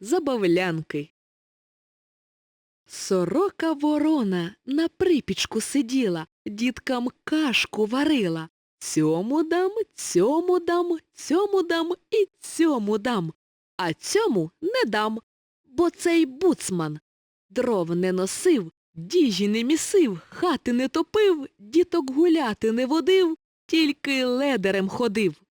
забавлянки. Сорока ворона на припічку сиділа, діткам кашку варила. Цьому дам, цьому дам, цьому дам і цьому дам, а цьому не дам, бо цей буцман дров не носив, діжі не місив, хати не топив, діток гуляти не водив, тільки ледерем ходив.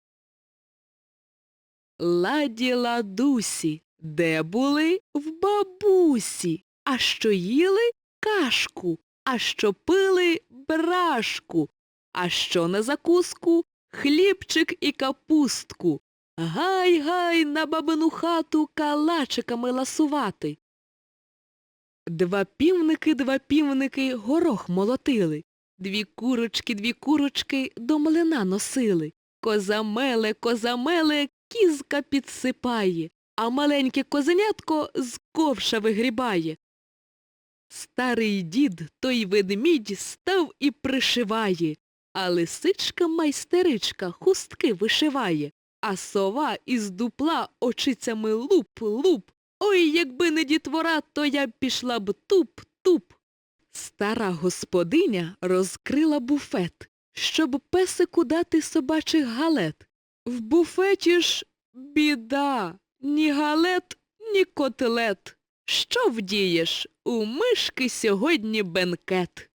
Ладі ладусі, де були? В бабусі. А що їли кашку, а що пили брашку, а що на закуску хлібчик і капустку. Гай гай на бабину хату калачиками ласувати. Два півники, два півники горох молотили. Дві курочки, дві курочки до млина носили. Коза меле, коза меле, кізка підсипає, а маленьке козенятко з ковша вигрібає. Старий дід той ведмідь став і пришиває, а лисичка майстеричка хустки вишиває, а сова із дупла очицями луп-луп. Ой, якби не дітвора, то я б пішла б туп-туп. Стара господиня розкрила буфет, щоб песику дати собачих галет. В буфеті ж біда, ні галет, ні котлет. Що вдієш? У мишки сьогодні бенкет.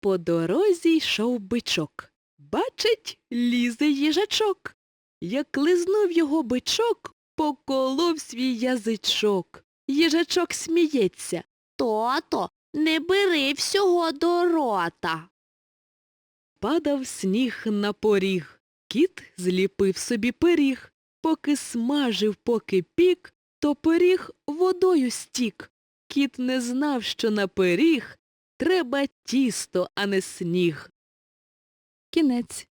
По дорозі йшов бичок. Бачить, лізе їжачок. Як лизнув його бичок, поколов свій язичок. Їжачок сміється. Тото, не бери всього до рота. Падав сніг на поріг. Кіт зліпив собі пиріг. Поки смажив, поки пік, то пиріг водою стік. Кіт не знав, що на пиріг треба тісто, а не сніг. Кінець.